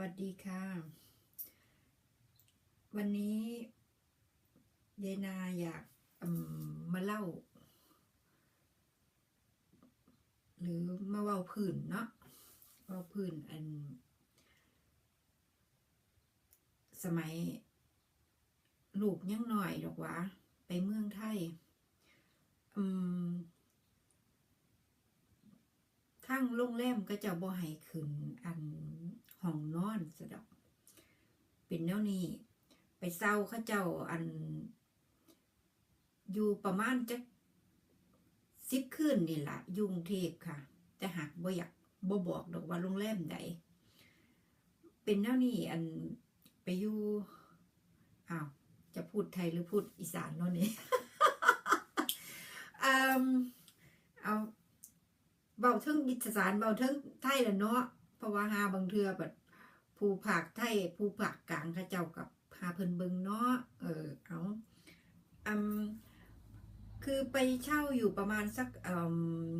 วัสดีค่ะ วันนี้เยนาอยากมมาเล่า หรือมาเว้าพื้นเนาะเว้าพื้นอัน สมัยลูกยังหน่อยดอกวะไปเมืองไทย อืม ทั้งโรงแรมก็จะบ่ให้ขึ้นอันห้องนอนสะดอก เป็นแนวนี้ ไปเศร้าเขาเจ้าอัน อยู่ประมาณจักสิบคืนนี่แหละยุงเทพค่ะ แต่หากบ่อยากบ่บอกดอกว่าโรงแรมใดเป็นแนวนี้อันไปอยู่อ้าวจะพูดไทยหรือพูดอีสานเนาะนี่อืมเอา เบาเทิงอีสานเบาเทิงไทยละเนาะเพราะว่าหาบางเทือแบบผู้ภาคไทยผู้ภาคกลางเขาเจ้ากับหาเพิ่นเบิงเนาะเออเอาอืมคือไปเช่าอยู่ประมาณสักอืม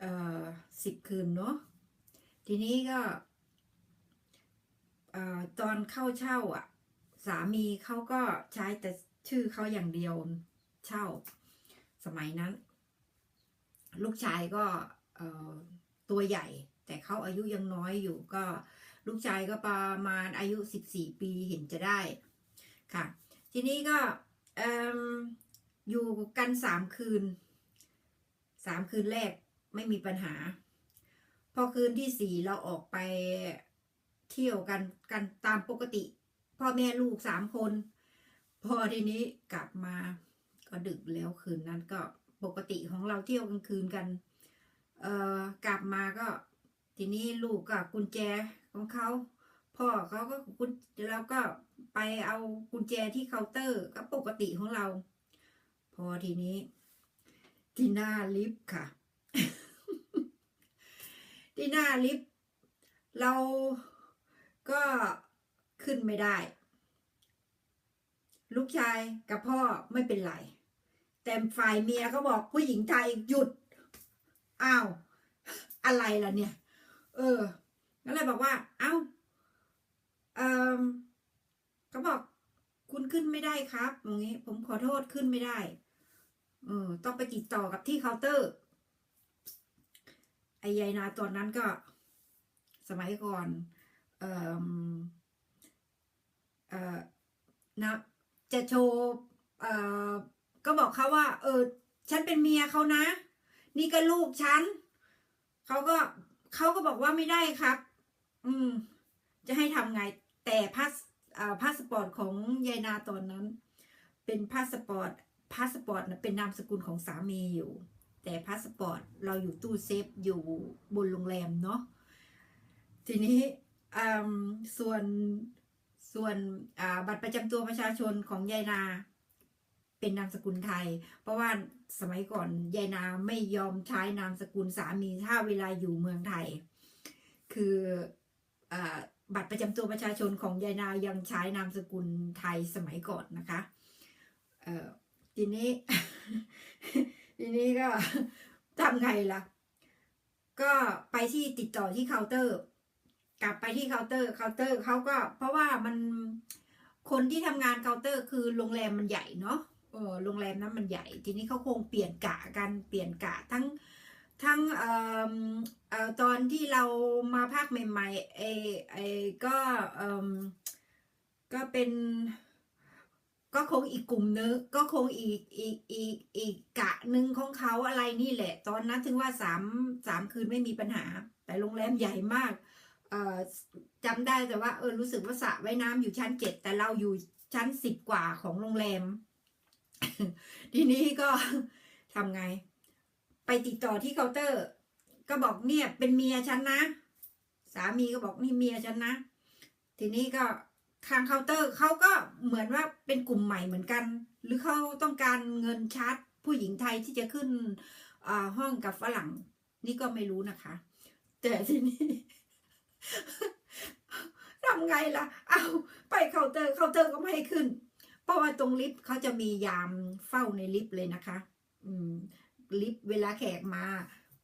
เอ่อสิบคืนเนาะทีนี้ก็เอ่อตอนเข้าเช่าอะ สามีเขาก็ใช้แต่ชื่อเขาอย่างเดียวเช่าสมัยนั้น ลูกชายก็ตัวใหญ่ แต่เขาอายุยังน้อยอยู่ก็ลูกชายก็ประมาณอายุสิบสี่ปีเห็นจะได้ค่ะ ทีนี้ก็ออยู่กันสามคืนสามคืนแรกไม่มีปัญหา พอคืนที่สี่เราออกไปเที่ยวกันกันตามปกติ พ่อแม่ลูกสามคน พอทีนี้กลับมาก็ดึกแล้วคืนนั้นก็ ปกติของเราเที่ยวกลางคืนกัน เอ่อกลับมาก็ ทีนี้ลูกก็กุญแจของเขาพ่อเขาก็กุญแล้วก็ไปเอากุญแจที่เคาน์เตอร์ก็ปกติของเรา พอทีนี้ ที่หน้าลิฟต์ค่ะ ที่หน้าลิฟต์เราก็ขึ้นไม่ได้ ลูกชายกับพ่อไม่เป็นไร แต่ฝ่ายเมียก็บอกผู้หญิงไทยหยุดอ้าวอะไรล่ะเนี่ย เออก็เลยบอกว่า เอ้าเออเขาบอกคุณขึ้นไม่ได้ครับอย่างนี้ ผมขอโทษขึ้นไม่ได้เออต้องไปติดต่อกับที่เคาน์เตอร์ไอ้ยายนาตอนนั้นก็ สมัยก่อนเออเออนะจะโชว์เออ ก็บอกเขาว่า เออ ฉันเป็นเมียเขานะ นี่ก็ลูกฉันเขาก็เขาก็บอกว่าไม่ได้ครับ อืม จะให้ทำไง แต่พาสอ่าพาสปอร์ตของยายนาตอนนั้น เป็นพาสปอร์ตพาสปอร์ตเป็นนามสกุลของสามีอยู่ แต่พาสปอร์ตเราอยู่ตู้เซฟอยู่บนโรงแรมเนาะทีนี้อืมส่วนส่วนอ่าบัตรประจำตัวประชาชนของยายนา เป็นนามสกุลไทย เพราะว่าสมัยก่อนยายนาไม่ยอมใช้นามสกุลสามีถ้าเวลาอยู่เมืองไทย คืออบัตรประจำตัวประชาชนของยายนายังใช้นามสกุลไทยสมัยก่อนนะคะทีนี้ ทีนี้ก็ทำไงล่ะ ก็ไปที่ติดต่อที่เคาน์เตอร์ กลับไปที่เคาน์เตอร์เคาน์เตอร์เขาก็ เพราะว่ามันคนที่ทำงานเคาน์เตอร์คือโรงแรมมันใหญ่เนาะ โรงแรมนั้นมันใหญ่ ทีนี้เขาคงเปลี่ยนกะกันเปลี่ยนกะทั้งทั้งออตอนที่เรามาภาคใหม่ๆเอเอก็ก็เป็นก็คงอีกกลุ่มนึงก็คงอีกอีกอีกอีกกะหนึ่งของเขาอะไรนี่แหละ ตอนนั้นถึงว่าสามสามคืนไม่มีปัญหา แต่โรงแรมใหญ่มากจำได้แต่ว่าเออรู้สึกว่าสระว่ายน้ำอยู่ชั้นเจ็ดแต่เราอยู่ชั้นสิบกว่าของโรงแรม ทีนี้ก็ทำไง ไปติดต่อที่เคาน์เตอร์ ก็บอกเนี่ยเป็นเมียฉันนะ สามีก็บอกนี่เมียฉันนะ ทีนี้ก็ทางเคาน์เตอร์เขาก็เหมือนว่าเป็นกลุ่มใหม่เหมือนกัน หรือเขาต้องการเงินชาร์จผู้หญิงไทยที่จะขึ้นห้องกับฝรั่ง นี่ก็ไม่รู้นะคะ แต่ทีนี้ทำไงล่ะ เอาไปเคาน์เตอร์เคาน์เตอร์ก็ไม่ให้ขึ้น ราะว่าตรงลิฟต์เขาจะมียามเฝ้าในลิฟต์เลยนะคะ อืม ลิฟต์เวลาแขกมา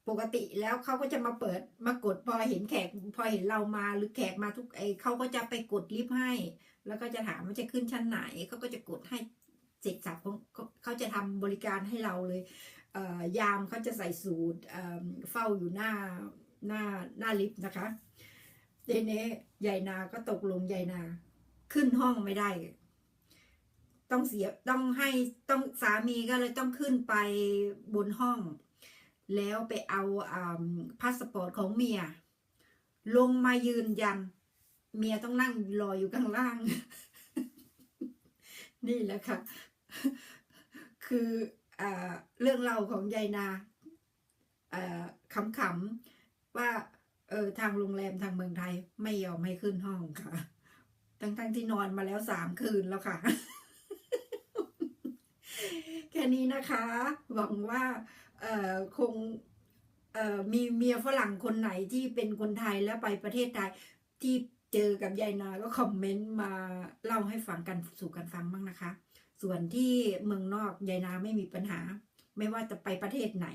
ปกติแล้วเขาก็จะมาเปิดมากดพอเห็นแขก พอเห็นเรามาหรือแขกมาทุกไอเขาก็จะไปกดลิฟต์ให้ แล้วก็จะถามว่าจะขึ้นชั้นไหนเขาก็จะกดให้เสร็จสับเขาเขาจะทำบริการให้เราเลยเอ่อยามเขาจะใส่สูตรเอ่อเฝ้าอยู่หน้าหน้าหน้าลิฟต์นะคะเดเน่ยายนาก็ตกลงยายนา ขึ้นห้องไม่ได้ ต้องเสียต้องให้ต้องสามีก็เลยต้องขึ้นไปบนห้อง แล้วไปเอาอ่าพาสปอร์ตของเมีย ลงมายืนยัน เมียต้องนั่งรออยู่ข้างล่าง นี่แหละค่ะ คืออเรื่องเราของยายนาขำๆว่าเออทางโรงแรมทางเมืองไทยไม่ยอมให้ขึ้นห้องค่ะ ทั้งๆที่นอนมาแล้วสามคืนแล้วค่ะ นี้นะคะ หวังว่าคงมีเมียฝรั่งคนไหนที่เป็นคนไทยแล้วไปประเทศไทยที่เจอกับยายนาก็คอมเมนต์มาเล่าให้ฟังกันสู่กันฟังบ้างนะคะ ส่วนที่เมืองนอกยายนาไม่มีปัญหา ไม่ว่าจะไปประเทศไหน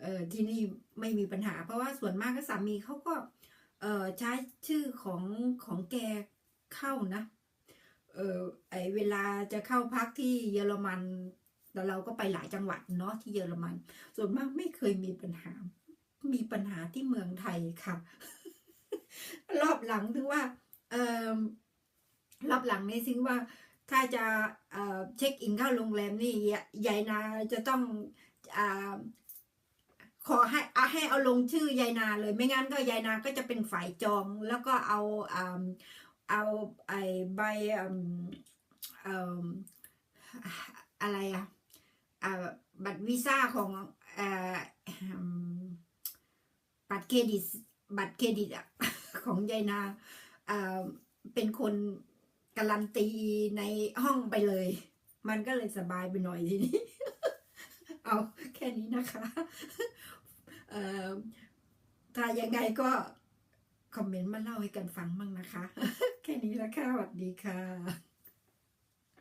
เออที่นี่ไม่มีปัญหา เพราะว่าส่วนมากก็สามีเขาก็เออใช้ชื่อของของแกเข้านะเออไอเวลาจะเข้าพักที่เยอรมัน แต่เราก็ไปหลายจังหวัดเนาะที่เยอรมัน ส่วนมากไม่เคยมีปัญหา มีปัญหาที่เมืองไทยค่ะ รอบหลังถึงว่าเออรอบหลังนี่ซิงว่าถ้าจะเอ่อเช็คอินเข้าโรงแรมนี่ยายนาจะต้องอ่าขอให้อให้เอาลงชื่อยายนาเลย ไม่งั้นก็ยายนาก็จะเป็นฝ่ายจองแล้วก็เอาอ่าเอาไอ้ใบอืมเอ่ออะไรอะ บัตรวีซ่าของเอ่อบัตรเครดิตบัตรเครดิตอะของยายนาอ่าเป็นคนการันตีในห้องไปเลย มันก็เลยสบายไปหน่อยทีนี้ เอาแค่นี้นะคะเอ่อถ้ายังไงก็คอมเมนต์มาเล่าให้กันฟังบ้างนะคะ แค่นี้ละค่ะสวัสดีค่ะ